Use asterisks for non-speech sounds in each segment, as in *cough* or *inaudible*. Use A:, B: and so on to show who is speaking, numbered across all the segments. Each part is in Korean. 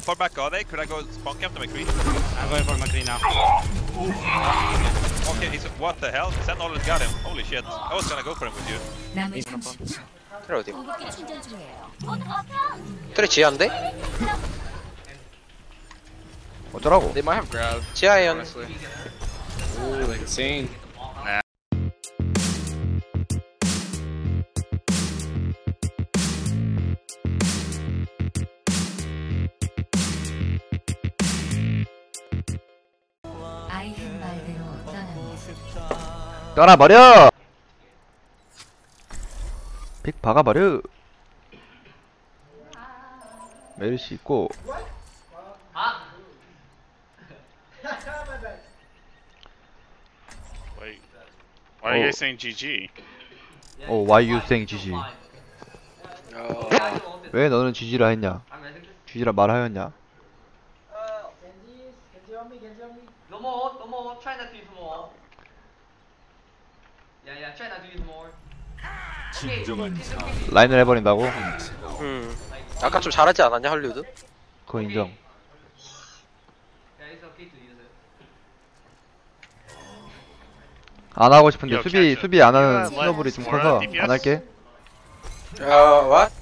A: How far back are they? Could I go spawn camp to McCree?
B: I'm going for McCree now.
A: Okay, he's, what the hell? Sentinel got him. Holy shit. I was gonna go for him with you.
C: 남은 30초.
D: 트레 어디?
C: 공격기 충전 중이에요.
D: 트레 지하인데?
E: 어쩌라고?
F: They might have grab,
D: 지하에요.
F: honestly. Ooh, like insane.
E: 떠나버려! 픽 박아버려! 메르시 있고
B: Wait. Why are you
E: Oh.
B: guys saying GG?
E: 어 why you saying GG
D: 어,
E: 왜 너는 GG라 했냐 GG라 말하였냐.
G: Try not to use
E: 라인을 해버린다고?
D: 음. 아까 좀 잘하지 않았냐 할리우드?
E: 그거 인정. 안 하고 싶은데
B: 야,
E: 수비. 수비 안 하는
B: 야,
E: 스노블이 좀 커서? 안 할게
D: 어, what?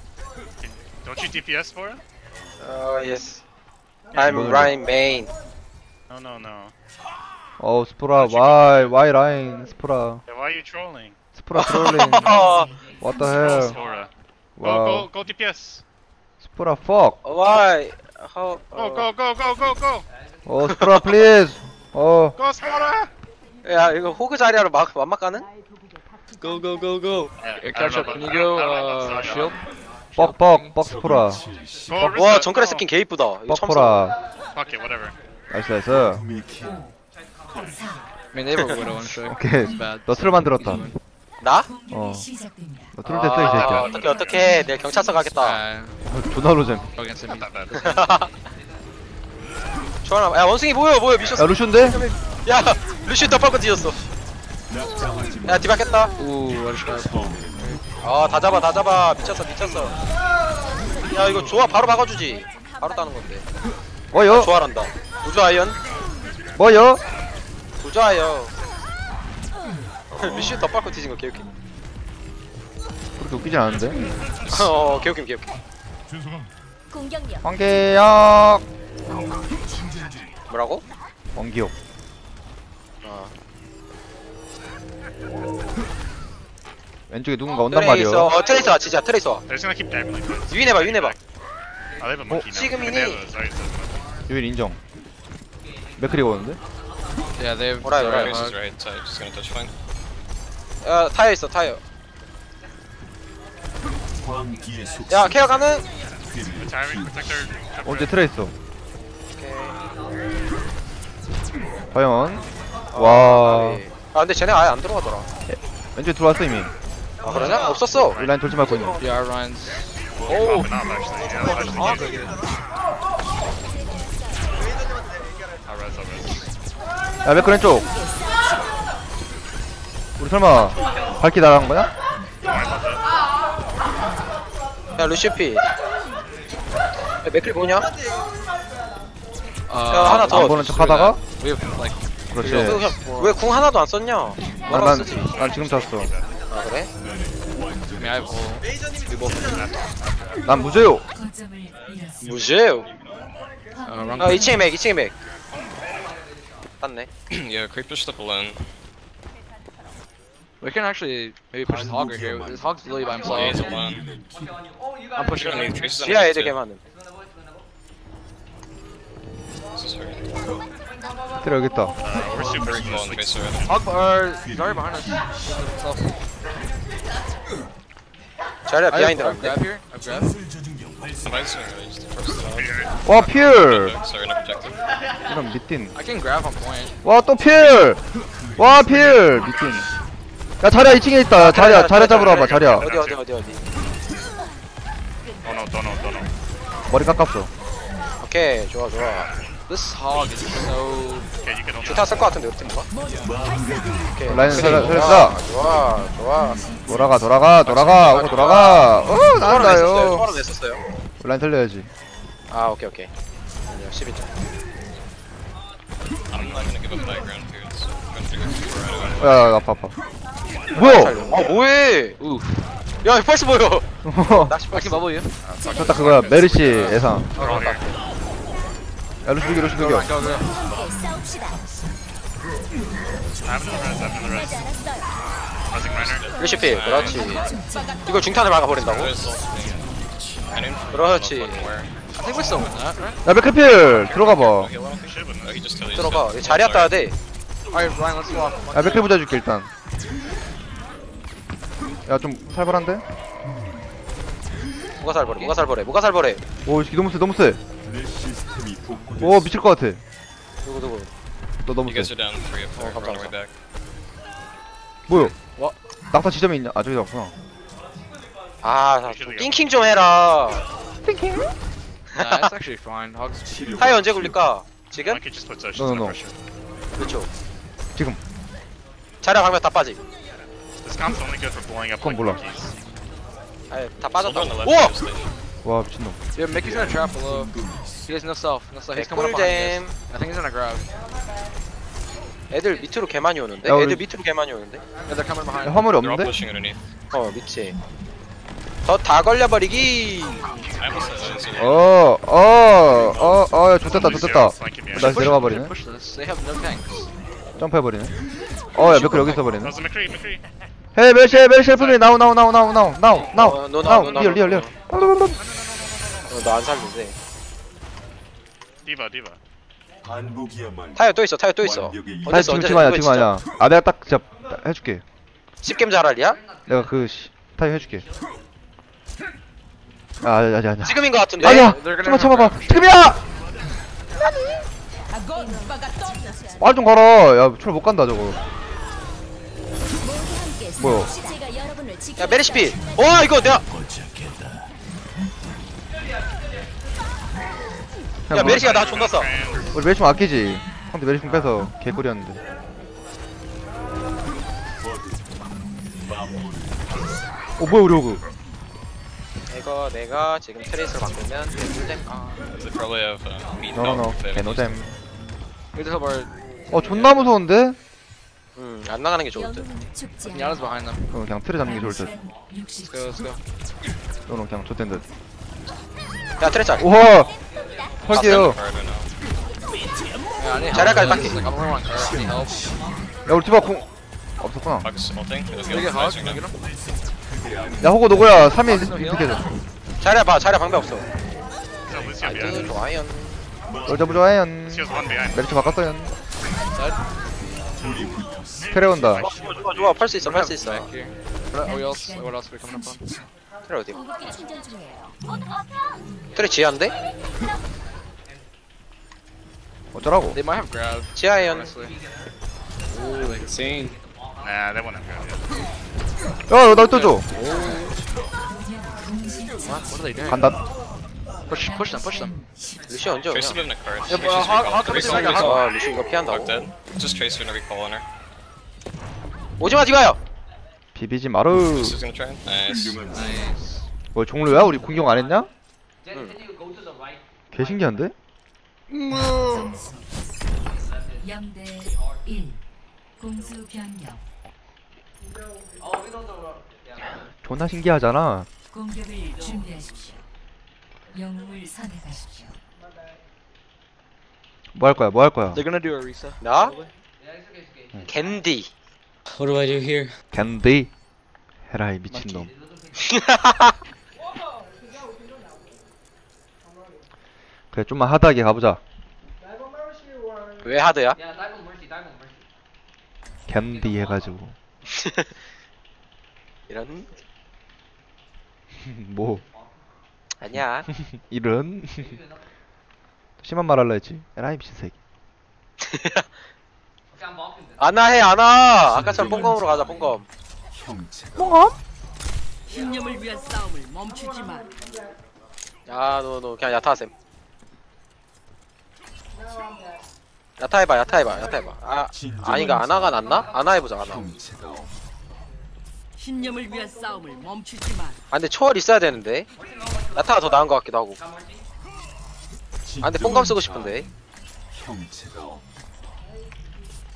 B: Don't you DPS for it?
D: 어, yes. I'm Ryan Main.
B: No, no, no.
E: 어 스프라 why why 라인 스프라
B: Yeah, why are you trolling?
E: 스프라 트롤링
D: 어,
E: what the hell
B: Sora. Go,
E: 와우
B: go, go DPS.
E: 스프라 fuck
D: why? How?
B: Go, go, go, go, go, go.
E: 어 스프라 please 어
B: Go, Sora.
D: 야, 이거 호그 자리하러 막 완막 가는?
F: Go, go, go, go.
B: Yeah, know
F: Can you go, uh, shield?
E: 뻑뻑 뻑 스프라
B: Go,
D: 와. 정크레
B: Go.
D: 스킨 개 이쁘다.
E: 뻑포라
B: Fuck it, whatever.
E: 나이스 나이스
C: 4.
F: I mean, they widow and shit.
E: 오케이
F: It's bad.
E: 너 트롤 만들었다
D: 나?
E: 어.
C: 시작됩니다.
E: 너 트롤 됐어 이
D: 아,
E: 새끼야
D: 어떻게 어떻게? 내일 경찰서 가겠다.
F: Uh,
E: 어, 존나 로잼
B: bad. *laughs*
D: 좋아. 야, 원숭이 뭐야? 뭐야? 미쳤어.
E: 야 루슈인데?
D: 야, 루시 덮발고 뒤졌어. 야, 디바겠다.
F: Ooh, what a shot.
D: 아, 다 잡아, 다 잡아. 미쳤어, 미쳤어. 야, 이거 좋아. 바로 박아주지. 바로 따는 건데.
E: 뭐요?
D: 좋아란다. 우주 아이언.
E: 뭐요?
D: 아이언. 루시 덮발고 뒤진 거 개웃기.
E: 그렇게 웃기지 않은데? *laughs*
D: 어, 개웃김, 개웃김.
C: 공격력
E: 황계역
D: 뭐라고?
E: 원기옥
D: 어.
E: 왼쪽에 누군가 온단
D: 트레이서,
E: 말이오
D: 어, 트레이서 와, 진짜 트레이서 와.
B: They're just gonna keep diving like this.
D: 유인 해봐, 유인 해봐.
B: Oh, they have a monkey now.
D: 지금이니?
B: They have a Zarya.
E: 유일 인정 맥크리가 오는데?
F: Yeah, they have.
D: Alright,
F: Zarya
D: alright.
F: Hog.
H: right, so just gonna touch fine.
D: 야, 타이어 있어, 타이어. 야, 케어 가능?
B: Retiring protector.
E: 언제 트레 있어
D: 오케이.
E: 과연
D: 아,
E: 와
D: 까비. 아, 근데 쟤네 아예 안 들어가더라.
E: 왼쪽에 들어왔어 이미
D: 아, 그러냐? 없었어.
E: 이 라인 돌지 말고 있네
F: Yeah, Ryan's.
B: Oh, popping up actually. Yeah,
D: 아,
B: actually.
D: 그게.
B: I'll res, I'll res.
E: 야 맥크 왼쪽 우리 설마 발키 나간 거야?
D: 야, 루시피. 야, 맥클 뭐냐? 야,
F: Uh,
D: 하나 더.
E: 안 보는 척 하다가
F: We have like.
E: 그렇지
D: 왜 궁 하나도 안 썼냐?
E: 난,
D: 뭐라
E: 난,
D: 쓰지?
E: 난 지금 찼어
D: 아, 그래?
F: I mean, I have full. We both.
E: 난 무죄요.
D: 무죄요.
F: Uh, wrong.
D: 아, 2층에 맥, 2층에 맥. 땄네.
H: yeah, creep pushed up alone.
F: We can actually maybe push this hog right here. This hog's literally by
H: Oh, he's
F: himself.
H: alone.
F: I'm pushing
H: Shooting
F: him.
H: traces on
D: 지하
H: him
D: 애들 개
H: too.
D: 많음.
H: This is hurt.
E: 트레 여기 있다
B: Uh, we're super
H: Come on,
B: close. Like,
H: tracer already.
F: Hog, or Zarya behind us. Have
D: 비하인드
F: I have
D: 란데.
F: grab here. I have grab.
H: Mine's doing really just first it
E: 와 필!
H: out. Sorry, no protector.
E: 이런 미친
F: I can grab on point.
E: 와또 필! 와 필! 미친 야 자리야 2층에 있다 자리야 자리야 잡으러 와봐 자리야
D: 어디, 어디, 어디, 어디.
B: don't know, don't know, don't know.
E: 머리 깎았어
D: 오케이, 좋아, 좋아.
F: This hog is so.
D: 주타 쓸 것 같은데, 우리 팀가? 오케이.
E: 라인 살려- 살렸어.
D: 좋아, 좋아.
E: 돌아가 돌아가 돌아가 오고 돌아가 어 나간다요
D: 초월은 했었어요.
E: 라인 살려야지
D: 아, 오케이, 오케이. 아니야 12점
H: I'm not gonna give up my ground here. So I'm gonna figure out right away.
E: 야, 야, 아파, 아파. 뭐야?
D: 아 뭐해 야 펄스 보여 *laughs* 낚시 펄스
F: bubble you.
E: 저딱 그거야, 메르시 예상. 야, 루시 죽여, 루시 죽
D: 루시필 그렇지 이걸 중탄을 막아버린다고? 그렇지
F: win that, right?
E: 야, 맥크필! 들어가봐.
H: Oh,
D: 들어가
H: did.
D: 자리야 따야 돼.
E: 야, 맥크필 보자 줄게, 일단. 야, 좀 살벌한데?
D: 뭐가 살벌해 뭐가 살벌해 뭐가 살벌해
E: 오, 이 새끼 너무 세, 너무 세. 오, 미칠 것 같아.
D: 누구 누구
E: 너 너무
H: You guys
E: 세.
H: are down three up there.
D: Oh,
H: Run away
D: 감사합니다.
H: back.
E: 뭐야?
F: 와.
E: 낙타 지점이 있냐? 아, 저기다 없구나.
D: 아좀 띵킹 좀 해라
F: Nah, it's actually fine. Hogs.
D: 타이 언제 굴릴까? 지금?
B: Just
E: No, no, no.
B: under pressure.
D: 그렇죠
E: 지금.
D: 자리야 방면 다 빠지
B: This comp's only good for blowing up
E: 그건
B: like
E: 몰라.
B: monkeys.
D: 아예 다 빠졌다 우와!
E: 와, 미친놈.
F: Yeah, Mickey's gonna trap below. He has no self. No self. He's coming up behind
D: 꿀잼
F: you guys. I think he's gonna grab.
D: 애들 밑으로 개 많이 오는데?
E: 야, 우리-
D: 애들 밑으로 개 많이 오는데?
F: Yeah, they're coming behind.
E: 야, 화물이
H: They're all
E: 없는데?
H: pushing underneath.
D: 어 밑에 더 다 걸려버리기
H: I almost said that. so-
E: 어, 어, 어, 어, 야, 좋됐다, 좋됐다.
B: Me.
E: 다시 내려가 버리네.
F: Push this. They have no tanks.
E: 점프해버리네. 어, 야, 맥크 여기 있어버리네.
B: That was a McCree, McCree.
E: 헤이, 멜시, 멜시, 헬프미, 나우, 나우, 나우, 나우, 나우, 나우,
D: 어,
E: 나우,
D: 너, 너,
E: 나우,
D: 너, 너,
E: 리얼,
D: 너,
E: 리얼,
D: 너.
E: 리얼.
D: 어, 너 안 살린대
B: Diva, Diva.
D: 타이어 또 있어 타이어 또 있어 언제
E: 지금,
D: 언제
E: 지금 아니야, 지금 아니야. 아, 내가 딱 진짜 해줄게.
D: 10게임 잘할리야?
E: 내가 그, 씨, 타임 해줄게. 아, 아니야, 아니야, 아니야.
D: 지금인 것 같은데
E: 아니야! 좀만
F: have
E: 참아봐. 지금이야! 말 좀 걸어. 야, 초를 못 간다, 저거. 뭐야?
D: 야 메리시피 와 이거 내가 야 메리시가 나 존나 써
E: 우리 멜시 아끼지. 상대 멜시 빼서 개꿀이었는데. 어, 뭐야, 우리 호그.
D: 이거 내가 지금 트레이스로 바꾸면 개꿀잼 아
H: They probably have uh, meat
E: 노노노. 개노잼.
F: Have our.
E: 어, 존나 무서운데?
D: 음안 나가는 게 좋을 듯
F: Yana's behind them.
E: 어, 그냥 틀에 잡는 게 좋을 듯.
F: Let's go. Let's go.
E: 너는 그냥 좆된 듯.
D: 야 트레 짤
E: 우와!
F: I need help.
E: 야, 우리 디바 공, 없었구나. 야, 호그 누구야? 3인
F: 아,
E: 이렇게 돼.
D: 자리야 봐 자리야 방배 없어
B: behind.
D: 좋아요
E: 부좋아요. 메리츠 바꿨어요. 테레 온다.
D: 어, 좋아 좋아 좋아 펄스 있어 있어
F: coming up on?
D: 트레 어디 트레 지하인데?
E: 어쩌라고?
F: They might have grab.
D: 지하에 연
F: Honestly.
B: Nah, they won't have grab yet.
E: 야, 날 떠줘.
F: What? What are they doing?
E: 간다.
F: Push, push them, push them.
D: 루시 언제 오냐
H: Tracer been in a card.
F: Yeah, but. Hog comes in
H: Recall,
F: like.
D: 아 루시 이거 피한다고?
H: dead. Just Tracer and a recall on her.
D: 오지마 디바요
E: 비비지 마루.
H: This is gonna try. Nice.
F: Nice.
E: 뭐 종로야? 우리 공격 안 했냐?
G: To the right.
E: 개 신기한데?
C: 0대 1 공수 변경
G: Oh.
E: 존나 신기하잖아.
C: 공격을 준비하십시오 영웅을 선택하십시오
E: 뭐 할 거야? 뭐 할 거야?
F: They're gonna do a reset.
D: 나? 캔디
H: What do I do here?
E: 캔디. 헤라이 미친놈. 그래 좀만 하다하게 가보자.
D: 왜 하드야?
E: 캔디 해가지고. *laughs*
D: 이런 *laughs*
E: 뭐
D: 아니야 *laughs*
E: 이런 심한 말 할라 했지. 에라이 미친 새끼.
D: 아나 해 아나 아까처럼 뽕검으로 가자 뽕검
I: 신념을 위한 싸움을 멈추지 마.
D: 야너 너 그냥 야타 하셈 야타 해봐 야타 해봐 야타 해봐 아 아니가 아나가 낫나? 아나 해보자 아나 아
I: 신념을 위한 싸움을 멈추지 마.
D: 근데 초월 있어야 되는데 야타가 더 나은 것 같기도 하고 아 근데 뽕감 쓰고 싶은데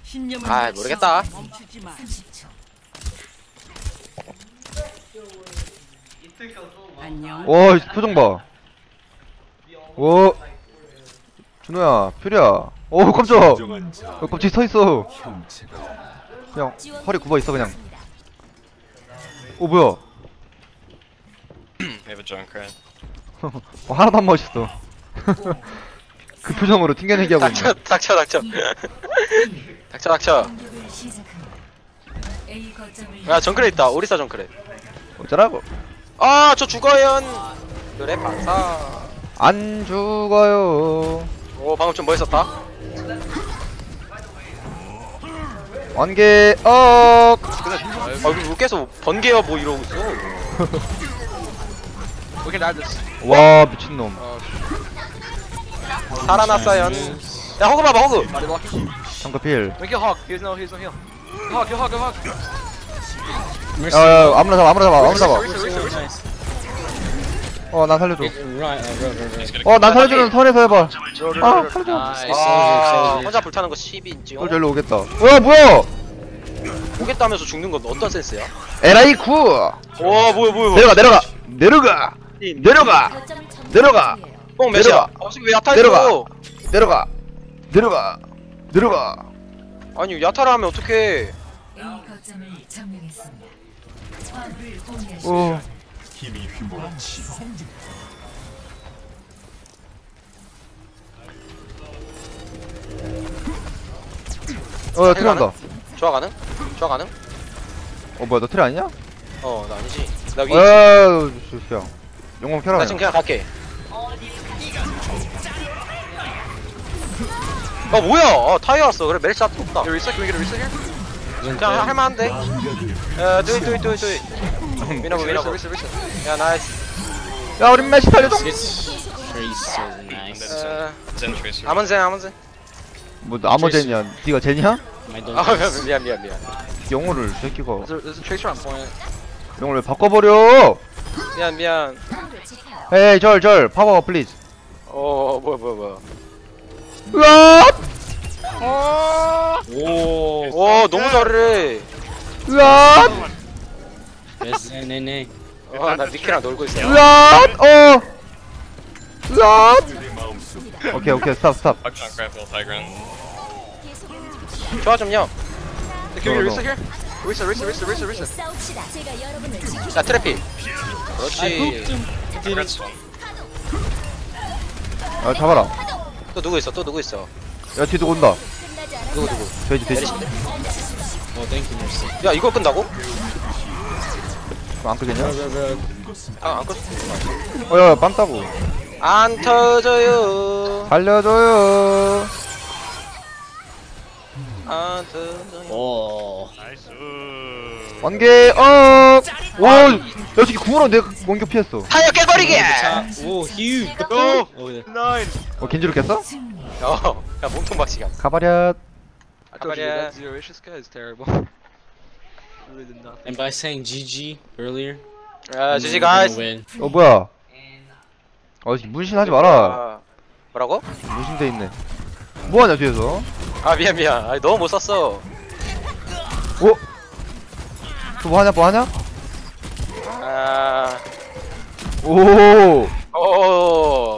I: 신념을
D: 아,
I: 위한
D: 모르겠다.
I: 싸움을 멈추지 마.
C: 30초.
I: 안녕.
E: 와 표정 봐. 오. 준호야, 퓨리야. 오 깜짝. 어, 갑자기 서 있어. 그냥 허리 굽어 있어 그냥. 오 뭐야? *clears throat*
H: A Junkrat. *laughs*
E: 어, 하나도 안 멋있어. *laughs* 그 표정으로 튕겨내기 하고
D: 닥쳐
E: 있네.
D: 닥쳐 닥쳐 닥쳐 *laughs* 닥쳐
C: 거점을
D: 야 정크레 있다 오리사 정크레
E: 어쩌라고?
D: 아 저 죽어요 그래 반사
E: 안 죽어요.
D: 오 방금 좀 멋있었다
E: 완개 억.
D: 아 이거 계속 번개야 뭐 이러고 있어
F: We can add this.
E: 와 미친놈.
D: 살아났어요 야 호그 봐봐.
F: He's no, he's no kill Hawk.
E: 야야 아무나 잡아 아무나 잡아 아무나 잡아. 어난 살려줘. 어난 살려주는 턴에서 해봐. 아 살려줘.
D: 아 혼자 불타는 거 10인지
E: 솔저 일로 오겠다. 와 뭐야?
D: 오겠다면서 죽는 건 어떤 센스야?
E: 에라이 쿠.
D: 와 뭐야 뭐야
E: 내려가 내려가 내려가 내려가 내려가
D: 뽕 몇이야?
E: 내려가.
D: 아 지금 왜 야타
E: 내려가.
D: 있어?
E: 내려가 내려가 내려가.
D: 아니 야타를 하면 어떡해
C: A 공유하십시오.
E: 오. 어, 트레 한다.
D: 좋아 가능? 좋아 가능?
E: 어, 뭐야, 너 트레 아니냐?
D: 어 나 아니지 나 위에
E: 어, 야, 영광 켜라.
D: 나 지금 그냥 갈게 아 뭐야 아 타이어 왔어 그래 메리츠 하트 없다
F: get a reset here?
D: 그냥 할만한데 야 두이 두이 두이 두이
F: reset, reset.
D: 야 나이스
E: 야, 우리 메시 살려줘.
H: It's Tracer, nice.
D: 어,
H: Zen Tracer.
D: 아문센 아문센
E: 뭐, 아머제냐? 니가?
H: My
D: 아. 미안 미안 미안
E: 영어를, 새끼가.
F: There's a, there's a tracer on point.
E: 영어를 왜 바꿔버려?
D: 미안 미안
E: 에이, 절, 절, 파워, 플리즈.
D: 어 뭐야 뭐야 뭐야
E: 으앗!
H: Whoa.
D: 와 너무 잘해
E: 으앗!
H: Eh.
D: 어나 니키랑 놀고 있어
E: 으앗! 어! 으앗! 오케이, 오케이, 스탑, 스탑.
D: 좋아 좀요
F: here?
J: 싸웁시다. 제가 여러분을 지키.
D: 야 트래피 그렇지
H: one.
E: 야, 잡아라.
D: 또 누구 있어 또 누구 있어
E: 야, 뒤도 온다.
J: 끝나지 않았어.
D: 누구 누구
E: 돼지, 돼지.
H: Oh, you, Mercy.
D: 야 이걸 끈다고?
E: 안 끄겠냐?
D: 아안 끈.
E: 어, 야, 야, 빵 따고.
D: 안 터져요
E: 살려줘요.
D: 안 터져요
H: Oh.
B: 나이스.
E: 원개, 어! 와! 야, 저기 궁으로 내 원격 피했어.
D: 타이어 깨버리기
H: Oh, huge. Oh, there.
E: 어, 겐지로 깼어?
C: 승리.
D: 어야 몸통 박치기
E: 가버렸.
F: Zero issues guy is terrible. Really did nothing.
H: And by saying GG earlier,
D: 야 지지
H: gonna
D: 가이스
H: win.
E: 어, 뭐야. 어, 문신하지 마라.
D: 아, 뭐라고?
E: 문신돼 있네. 뭐하냐, 뒤에서?
D: 아 미안 미안 아니 너무 못 썼어
E: 어? 또 뭐하냐, 뭐하냐?
D: 아
E: 오!
D: 오.